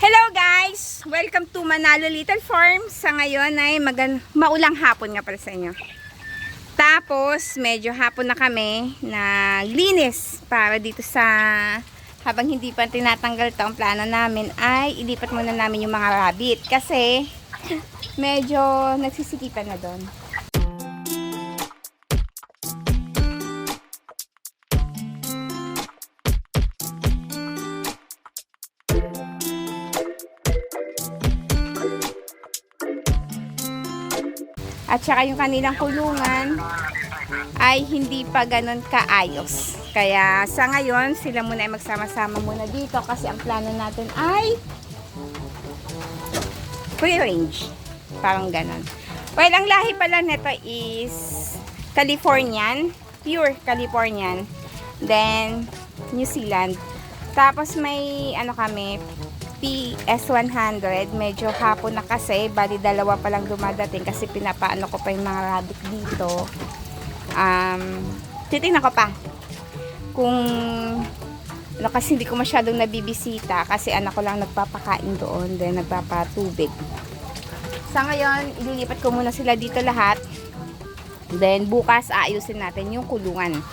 Hello guys! Welcome to Manalo Little Farm. Sa ngayon ay magan maulang hapon nga pala sa inyo. Tapos, medyo hapon na kami na linis para dito sa habang hindi pa tinatanggal to ang plano namin ay ilipat muna namin yung mga rabbit kasi medyo nagsisikipan na doon. At saka yung kanilang kulungan ay hindi pa ganun kaayos. Kaya sa ngayon, sila muna ay magsama-sama muna dito kasi ang plano natin ay free range. Parang ganun. Well, ang lahi pala nito is Californian. Pure Californian. Then, New Zealand. Tapos may ano kami, PS100. Medyo hapon na kasi. Bali dalawa pa lang dumadating kasi pinapaano ko pa yung mga rabbit dito. Um, titignan ko pa. Kung ano, kasi hindi ko masyadong nabibisita kasi anak ko lang nagpapakain doon. Then nagpapatubig. Sa ngayon, ililipat ko muna sila dito lahat. Then bukas aayusin natin yung kulungan.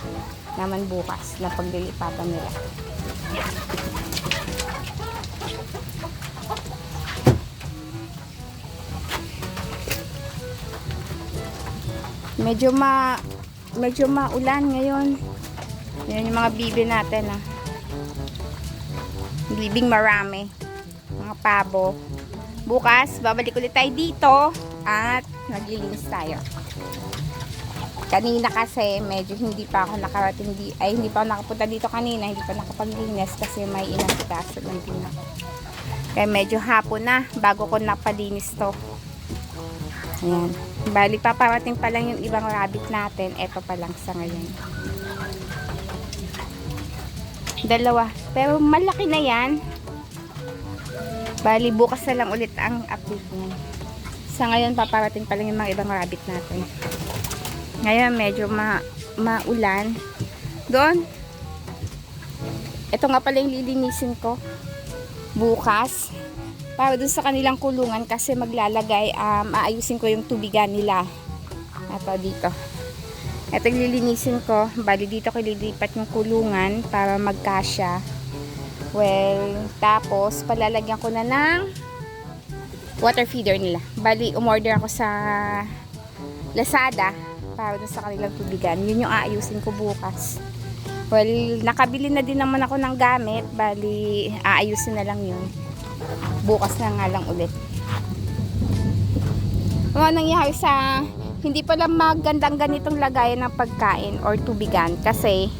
Naman bukas na paglilipatan nila. Medyo ma medyo maulan ngayon. Yan yung mga bibi natin ah. Bibing marami. Mga pabo. Bukas, babalik ulit tayo dito at naglilinis tayo. Kanina kasi medyo hindi pa ako nakarating di ay hindi pa ako nakapunta dito kanina, hindi pa nakapaglinis kasi may inasikaso lang din ako. Kaya medyo hapon na bago ko napalinis to. Ayan. Bali, paparating pa lang yung ibang rabbit natin. Ito pa lang sa ngayon. Dalawa. Pero malaki na yan. Bali, bukas na lang ulit ang update niyan. Sa ngayon, paparating pa lang yung mga ibang rabbit natin. Ngayon, medyo ma maulan. Doon. Ito nga pala yung lilinisin ko. Bukas para dun sa kanilang kulungan kasi maglalagay, um, aayusin ko yung tubigan nila. Ito dito. Ito lilinisin ko. Bali dito ko lilipat yung kulungan para magkasya. Well, tapos palalagyan ko na ng water feeder nila. Bali, umorder ako sa Lazada para dun sa kanilang tubigan. Yun yung aayusin ko bukas. Well, nakabili na din naman ako ng gamit. Bali, aayusin na lang yun bukas na nga lang ulit. Ano nangyari sa hindi pala magandang ganitong lagayan ng pagkain or tubigan kasi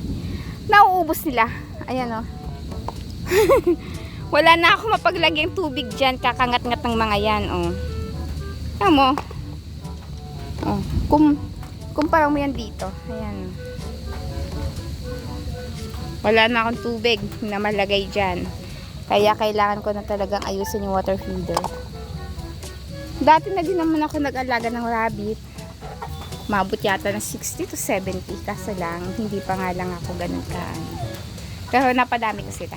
nauubos nila. Ayan o. Wala na ako mapaglagyan tubig dyan. Kakangat-ngat ng mga yan. O. Alam mo. O. Kum kumpara mo yan dito. Ayan. Wala na akong tubig na malagay dyan. Kaya kailangan ko na talagang ayusin yung water feeder. Dati na din naman ako nag-alaga ng rabbit. Mabot yata ng 60 to 70. Kaso lang, hindi pa nga lang ako ganun ka. ano. Pero napadami ko sila.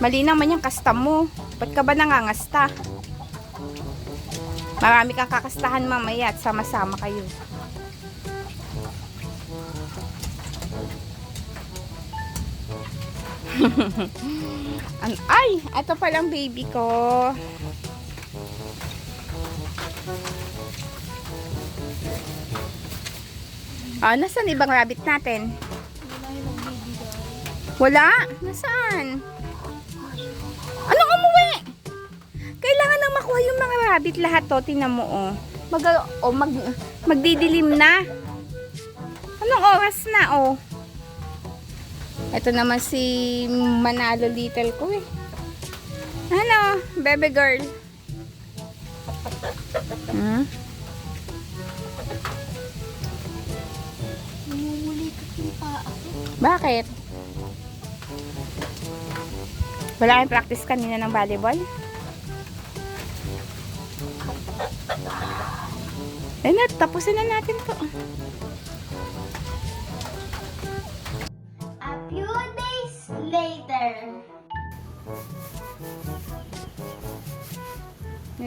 Mali naman yung kasta mo. Ba't ka ba nangangasta? Marami kang kakastahan mamaya at sama-sama kayo. ay, ito palang baby ko. Ah, nasaan ibang rabbit natin? Wala? Nasaan? Anong umuwi? Kailangan nang makuha yung mga rabbit lahat to. Tingnan mo, oh. Mag, oh, mag, magdidilim na. Anong oras na, oh? Ito naman si Manalo Little ko eh. Ano, baby girl? Hmm? Bakit? Wala kayong practice kanina ng volleyball? Eh na, tapusin na natin to.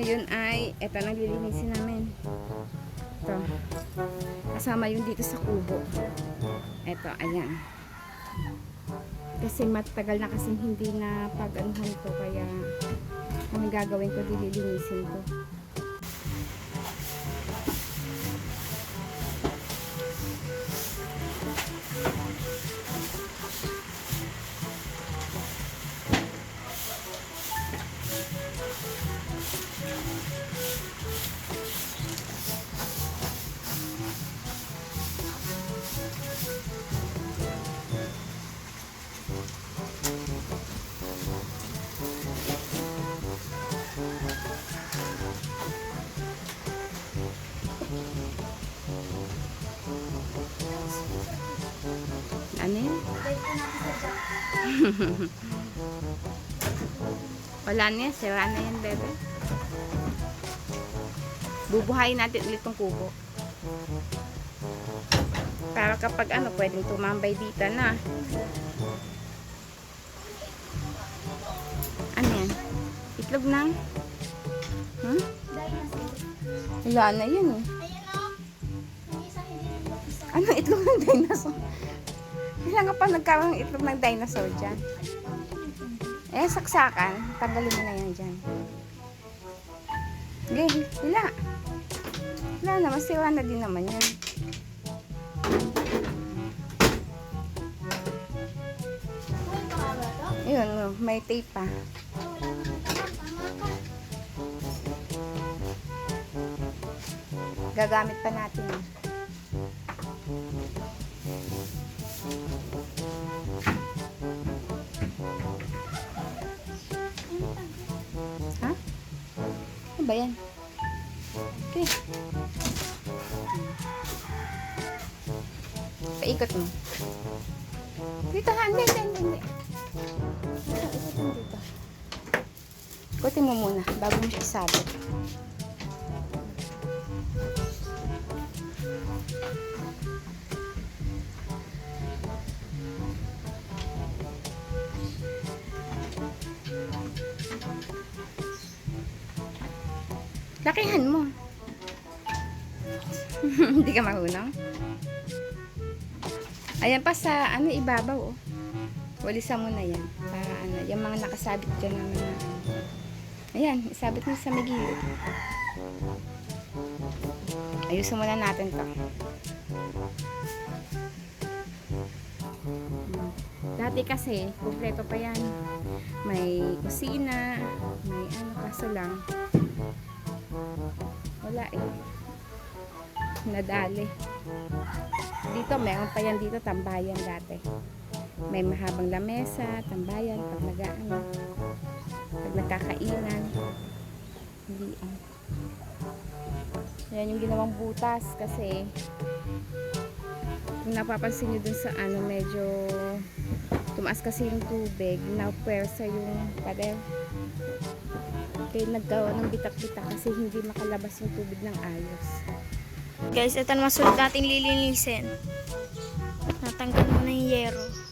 Ngayon ay, eto nang lilinisin namin. Ito. Kasama yung dito sa kubo. Eto, ayan. Kasi matagal na kasing hindi na pag-anuhan ko, kaya ang gagawin ko, dililinisin ko. Wala na yan. Sira na yan, bebe. Bubuhayin natin ulit tong kubo. Para kapag ano, pwedeng tumambay dito na. Ano yan? Itlog ng? Hmm? Dinosaur. Wala na yun eh. Ayan o. Yung isa hindi rin yung isa. Ano itlog ng dinosaur? Ka pa nagkaroon itlog ng dinosaur dyan? Eh, saksakan. Tanggalin mo na yan dyan. Okay, wala. Wala naman, siwa na din naman yan. To? Ayun, oh, may tape pa. Gagamit pa natin. Ano ba yan? Okay. Paikot mo. Dito ha, hindi, hindi, hindi, dito. Ikutin mo muna, bago mo siya isabot. Lakihan mo. Hindi ka marunong? Ayan pa sa ano ibabaw oh. Walisan mo na yan. Para ano, yung mga nakasabit dyan ng mga Ayan, isabit mo sa may gilid. Ayusin muna natin to. Dati kasi, kumpleto pa yan. May kusina, may ano, kaso lang, wala eh. Nadali. Dito, meron pa yan dito, tambayan dati. May mahabang lamesa, tambayan, pag nag-ano, pag nagkakainan. Hindi ah. Yan yung ginawang butas kasi kung napapansin nyo dun sa ano, medyo tumaas kasi yung tubig, napwersa yung pader. Kaya naggawa ng bitak-bitak kasi hindi makalabas yung tubig ng ayos. Guys, ito naman sunod natin lilinisin. Natanggal mo na yung yero.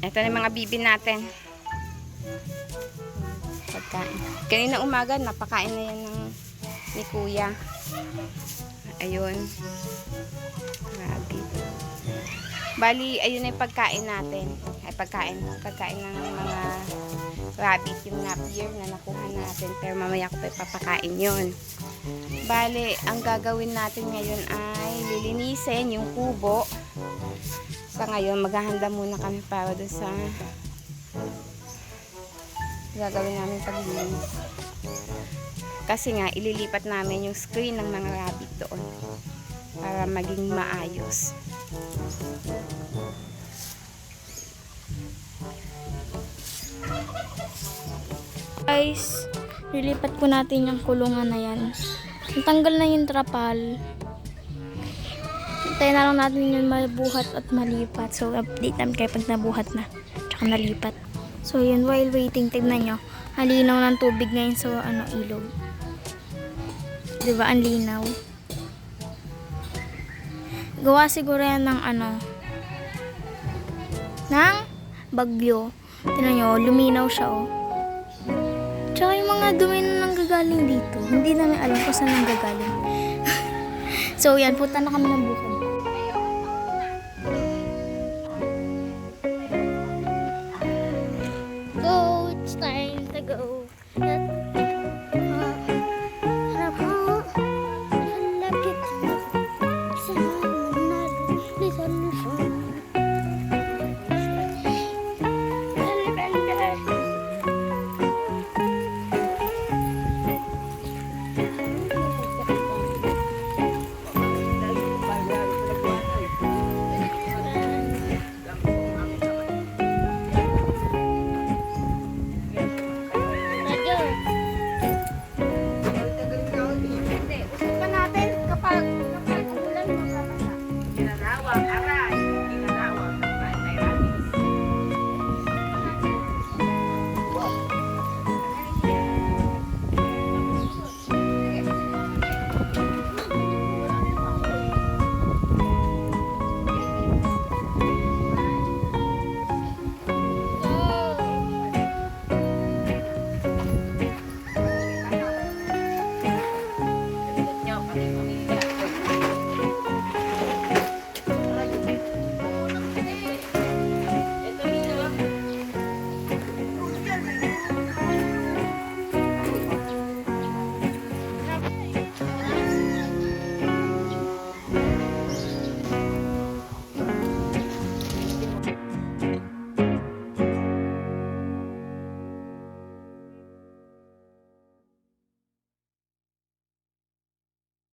Ito na mga bibi natin. Pagkain. Kanina umaga, napakain na yan ng, ni kuya. Ayun. Grabe. Bali, ayun na yung pagkain natin. Ay, pagkain. Pagkain ng mga rabbit, yung napier na nakuha natin. Pero mamaya ko pa ipapakain yun. Bali, ang gagawin natin ngayon ay lilinisin yung kubo. Sa ngayon, maghahanda muna kami para doon sa gagawin namin paglinis. Kasi nga, ililipat namin yung screen ng mga rabbit doon para maging maayos. Guys, lilipat po natin yung kulungan na yan. Natanggal na yung trapal. Hintayin na lang natin yung mabuhat at malipat. So, update namin kayo pag nabuhat na. Tsaka nalipat. So, yun, while waiting, tignan nyo. Ang ng tubig ngayon sa ano, ilog. Diba, ang linaw. Gawa siguro yan ng ano, ng bagyo. Tignan nyo, luminaw siya, oh. Tsaka yung mga dumi na nanggagaling dito, hindi namin alam kung saan nanggagaling. so yan, punta na kami ng bukid.